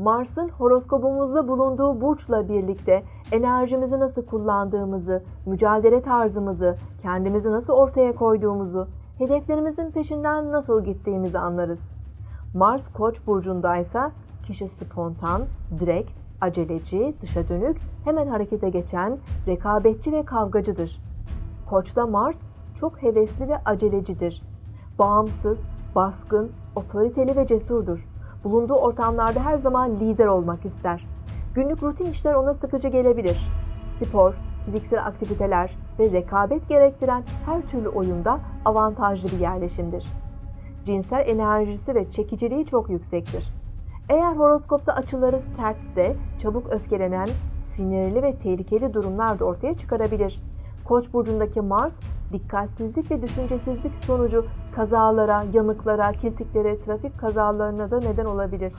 Mars'ın horoskopumuzda bulunduğu burçla birlikte enerjimizi nasıl kullandığımızı, mücadele tarzımızı, kendimizi nasıl ortaya koyduğumuzu, hedeflerimizin peşinden nasıl gittiğimizi anlarız. Mars Koç burcundaysa kişi spontan, direkt, aceleci, dışa dönük, hemen harekete geçen, rekabetçi ve kavgacıdır. Koç'ta Mars çok hevesli ve acelecidir. Bağımsız, baskın, otoriteli ve cesurdur. Bulunduğu ortamlarda her zaman lider olmak ister. Günlük rutin işler ona sıkıcı gelebilir. Spor, fiziksel aktiviteler ve rekabet gerektiren her türlü oyunda avantajlı bir yerleşimdir. Cinsel enerjisi ve çekiciliği çok yüksektir. Eğer horoskopta açıları sertse çabuk öfkelenen, sinirli ve tehlikeli durumlar da ortaya çıkarabilir. Koç burcundaki Mars dikkatsizlik ve düşüncesizlik sonucu kazalara, yanıklara, kesiklere, trafik kazalarına da neden olabilir.